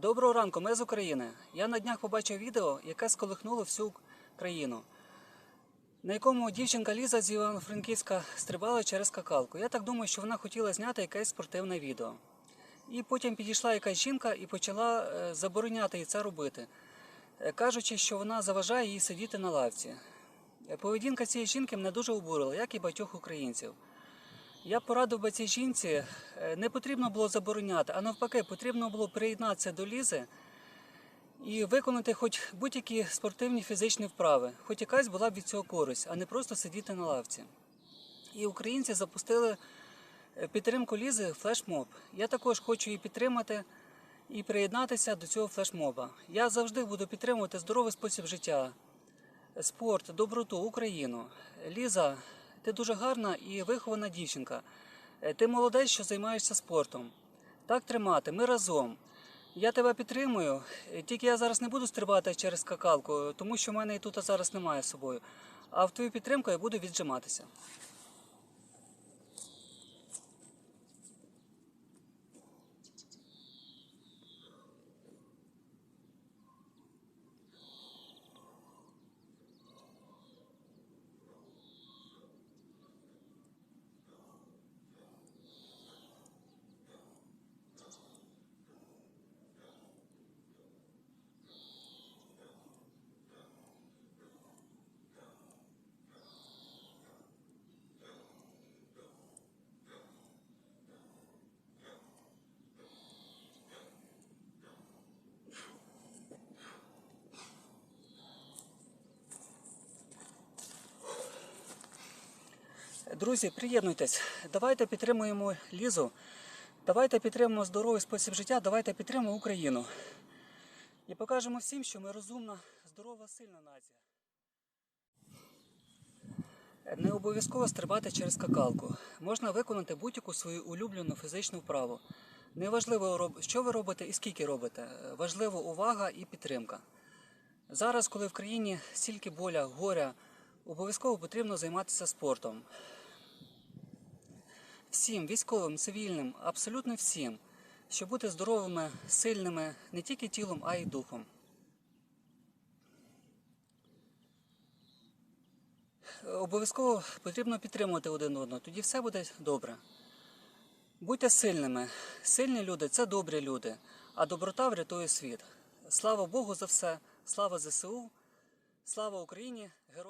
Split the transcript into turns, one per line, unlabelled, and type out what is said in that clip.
Доброго ранку, ми з України. Я на днях побачив відео, яке сколихнуло всю країну, на якому дівчинка Ліза з Івано-Франківська стрибала через скакалку. Я так думаю, що вона хотіла зняти якесь спортивне відео. І потім підійшла якась жінка і почала е, забороняти їй це робити, е, кажучи, що вона заважає їй сидіти на лавці. Е, Поведінка цієї жінки мене дуже обурила, як і багатьох українців. Я порадив би цій жінці, е, не потрібно було забороняти, а навпаки, потрібно було приєднатися до лізи і виконати хоч будь-які спортивні фізичні вправи, хоч якась була б від цього користь, а не просто сидіти на лавці. І українці запустили е, підтримку лізи флешмоб. Я також хочу її підтримати і приєднатися до цього флешмоба. Я завжди буду підтримувати здоровий спосіб життя, спорт, доброту, Україну. Ліза, ти дуже гарна і вихована дівчинка. Е, Ти молодець, що займаєшся спортом. Так тримати, ми разом. Я тебе підтримую. Е, Тільки я зараз не буду стрибати через скакалку, тому що в мене і тут зараз немає з собою. А в твою підтримку я буду віджиматися. Друзі, приєднуйтесь. Давайте підтримуємо Лізу. Давайте підтримуємо здоровий спосіб життя, давайте підтримуємо Україну. І покажемо всім, що ми розумна, здорова, сильна нація. Не обов'язково стрибати через скакалку. Можна виконати будь-яку свою улюблену фізичну вправу. Неважливо, що ви робите і скільки робите. Важливо увага і підтримка. Зараз, коли в країні стільки боля, горя, обов'язково потрібно займатися спортом. Всім, військовим, цивільним, абсолютно всім, щоб бути здоровими, сильними не тільки тілом, а й духом. Обов'язково потрібно підтримувати один одного, тоді все буде добре. Будьте сильними. Сильні люди це добрі люди, а доброта врятує світ. Слава Богу за все, слава ЗСУ, слава Україні, героям.